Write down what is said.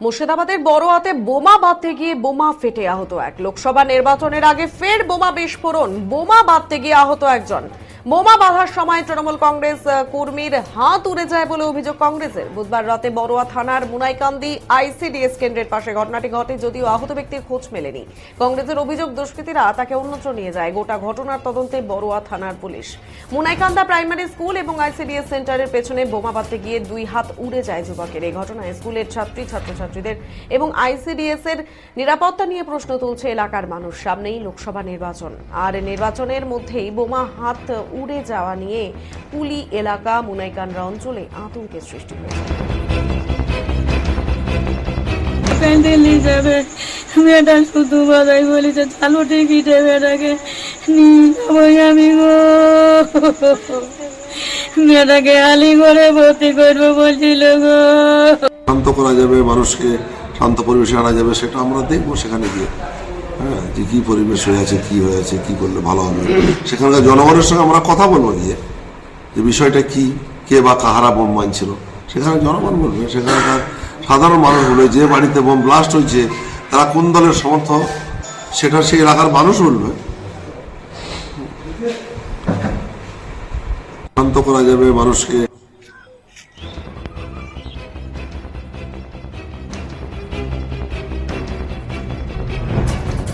মুর্শিদাবাদের বড়োয়াতে বোমা বাঁধতে গিয়ে বোমা ফেটে আহত এক। লোকসভা নির্বাচনের আগে ফের বোমা বিস্ফোরণ। বোমা বাঁধতে গিয়ে আহত একজন। বোমা বাঁধার সময় তৃণমূল কংগ্রেস কর্মীর হাত উড়ে যায় বলে অভিযোগ কংগ্রেসের। বুধবার রাতে বড়োয়া থানার মুনাইকান্দি আইসিডিএস কেন্দ্রের পাশে ঘটনাটি ঘটে, যদিও আহত ব্যক্তির খোঁজ মেলেনি। কংগ্রেসের অভিযোগ দুষ্কৃতীরা তাকে অন্যত্র নিয়ে যায়। গোটা ঘটনার তদন্তে বড়োয়া থানার পুলিশ। মুনাইকান্দা প্রাইমারি স্কুল এবং আইসিডিএস সেন্টারের পেছনে বোমা বাঁধতে গিয়ে দুই হাত উড়ে যায় যুবকের। এই ঘটনায় স্কুলের ছাত্রী, ছাত্রছাত্রীদের এবং আইসিডিএস এর নিরাপত্তা নিয়ে প্রশ্ন তুলছে এলাকার মানুষ। সামনেই লোকসভা নির্বাচন। আর নির্বাচনের মধ্যেই বোমা হাত উড়ে যাওয়া নিয়ে পুলি এলাকা মুনাইকান্দ্রা অঞ্চলে আতঙ্কের সৃষ্টি হয়েছে। প্যান্ডেল হিসাবে মেয়েটা শুধু বাজাই বলেছে চালু টিকিটে মেয়েটাকে নিয়ে যাব আমি গো। মেয়েটাকে আলি করে ভর্তি করব বলছিল গো। শান্ত করা যাবে মানুষকে শান্ত পরিবেশে আনা যাবে সেটা আমরা দেখব সেখানে গিয়ে। হ্যাঁ যে কী পরিবেশ হয়ে আছে, কী হয়েছে কী করলে ভালো হবে? সেখানকার জনগণের সঙ্গে আমরা কথা বলব গিয়ে, যে বিষয়টা কি, কে বা কাহারা বোম মানছিল সেখানে জনগণ বলবে, সেখানকার সাধারণ মানুষ বলবে, যে বাড়িতে বোম ব্লাস্ট হয়েছে, তারা কোন দলের সমর্থক? সেটা সেই এলাকার মানুষ বলবে। শান্ত করা যাবে মানুষকে।